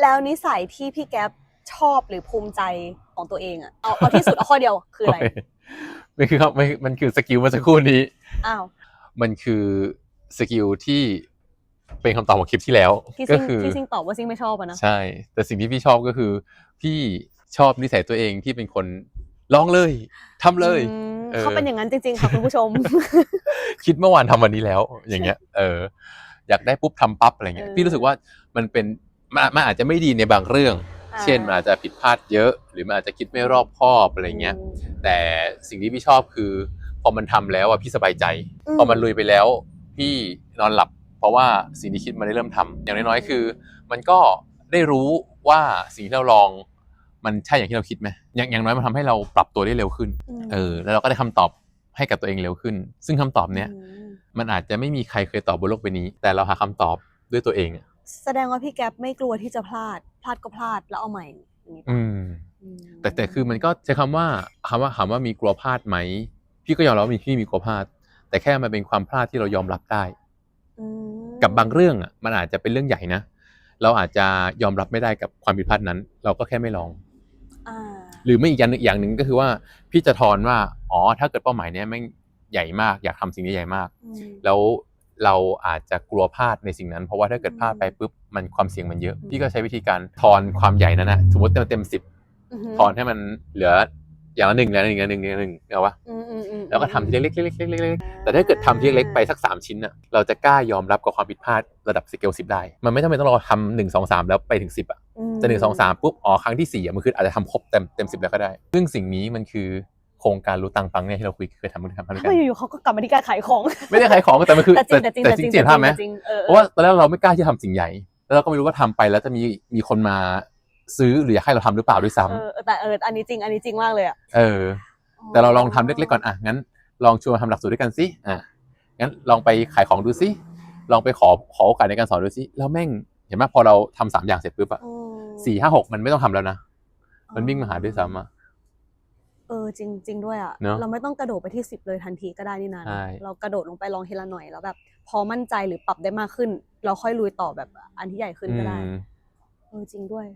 แล้วนิสัยที่พี่แก๊ปชอบหรือภูมิใจของตัวเองอะเอาเอาที่สุดเอาข้อเดียวคืออะไรมันคือครับมันมันคือสกิลเมื่อสักครู่นี้อ้าวมันคือสกิลที่เป็นคำตอบของคลิปที่แล้วที่ก็ซิงคือที่ซิงตอบว่าซิงไม่ชอบอะนะใช่ แต่สิ่งที่พี่ชอบก็คือ พี่ชอบนิสัยตัวเองที่เป็นคนลองเลยทำเลยอืมเออเขาเป็นอย่างนั้นจริงๆค่ะคุณผู้ชม คิดเมื่อวานทำวันนี้แล้ว อย่างเงี้ย เออ อยากได้ปุ๊บทำปั๊บอะไรเงี้ยเออพี่รู้สึกว่ามันเป็น มันมันอาจจะไม่ดีในบางเรื่องอ่าเช่นมันอาจจะผิดพลาดเยอะ หรือมันอาจจะคิดไม่รอบคอบอะไรเงี้ยแต่สิ่งที่พี่ชอบคือ พอมันทำแล้วอะพี่สบายใจอืมพอมันลุยไปแล้ว พี่นอนหลับ เพราะว่าสิ่งที่คิดมันได้เริ่มทำอย่างน้อยๆคือ มันก็ได้รู้ว่าสิ่งที่เราลองมันใช่อย่างที่เราคิดไหมอย่างอย่างน้อยมันทำให้เราปรับตัวได้เร็วขึ้นมเออ แล้วเราก็ได้คำตอบให้กับตัวเองเร็วขึ้น ซึ่งคำตอบเนี้ยอืมมันอาจจะไม่มีใครเคยตอบบนโลกใบนี้ แต่เราหาคำตอบด้วยตัวเองอะ แสดงว่าพี่แก๊ปไม่กลัวที่จะพลาด พลาดก็พลาดแล้วเอาใหม่อย่างนี้ปะอืม อืมแต่แต่คือมันก็ใช้คำว่าคำว่าถามว่ามีกลัวพลาดไหม พี่ก็ยอมรับว่ามีพี่มีกลัวพลาด แต่แค่มันเป็นความพลาดที่เรายอมรับได้ อืมกับบางเรื่องอะมันอาจจะเป็นเรื่องใหญ่นะ เราอาจจะยอมรับไม่ได้กับความผิดพลาดนั้น เราก็แค่ไม่ลอง อ่าหรือไม่อีกอย่างหนึ่งอย่างหนึ่งก็คือว่า พี่จะทอนว่า อ๋อ ถ้าเกิดเป้าหมายเนี้ยแม่งใหญ่มาก อยากทำสิ่งนี้ใหญ่มาก อืมแล้ว เราอาจจะกลัวพลาดในสิ่งนั้น เพราะว่าถ้าเกิดพลาดไปอืมปุ๊บมันความเสี่ยงมันเยอะอืมพี่ก็ใช้วิธีการทอนความใหญ่นั้นนะสมมติเต็มเต็มสิบหืทอนให้มันเหลืออย่างละหนึ่งอย่างละหนึ่งอย่างละหนึ่งอย่างละหนึ่งเอาวะอืมอืมอืมแล้วก็ทำทีเล็กๆเล็กๆเล็กๆเล็กๆแต่ถ้าเกิดทำทีเล็กๆไปสักสามชิ้นอะเราจะกล้ายอมรับกับความผิดพลาดระดับสเกลสิบได้ มันไม่จำเป็นต้องรอทำหนึ่งสองสามแล้วไปถึงสิบอะอืมแต่หนึ่งสองสามปุ๊บอ๋อครั้งที่สี่อะมันคืออาจจะทำครบเต็มเต็มสิบแล้วก็ได้ ซึ่งสิ่งนี้มันคือ โครงการรู้ตังค์ปังเนี่ยที่เราคุยเคยทำด้วยกันทำด้วยทำกัไมนอยู่ๆเขาก็กลับมาที่การขายของ ไม่ได้ขายของแต่มันคือแต่จริงแต่จริงแต่จริงๆภาพไหมจริงเออเพราะว่าตอนแรกเราไม่กล้าที่จะทำสิ่งใหญ่ แล้วเราก็ไม่รู้ว่าทำไปแล้วจะมีมีคนมาซื้อหรืออยากให้เราทำหรือเปล่าด้วยซ้ำเออแต่เอออันนี้จริงอันนี้จริงมากเลยอะเออ แต่เราลองทำเล็กๆก่อนอะงั้น ลองชวนมาทำหลักสูตรด้วยกันสิอะงั้นลองไปขายของดูสิลองไปขอขอโอกาสในการสอนดูสิแล้วแม่งเห็นไหมพอเราทำสามอย่างเสร็จปุ๊บอะอืมสี่ห้าหกมันไม่ต้องทำแล้วนะมันวิ่งมาหาด้วยซ้ำอะ เออจริงจริงด้วยอะเนอะเราไม่ต้องกระโดดไปที่สิบเลยทันทีก็ได้นี่นะใช่ เรากระโดดลงไปลองทีละหน่อยแล้วแบบ พอมั่นใจหรือปรับได้มากขึ้น เราค่อยลุยต่อแบบอันที่ใหญ่ขึ้นก็ได้ อืม เออจริงด้วย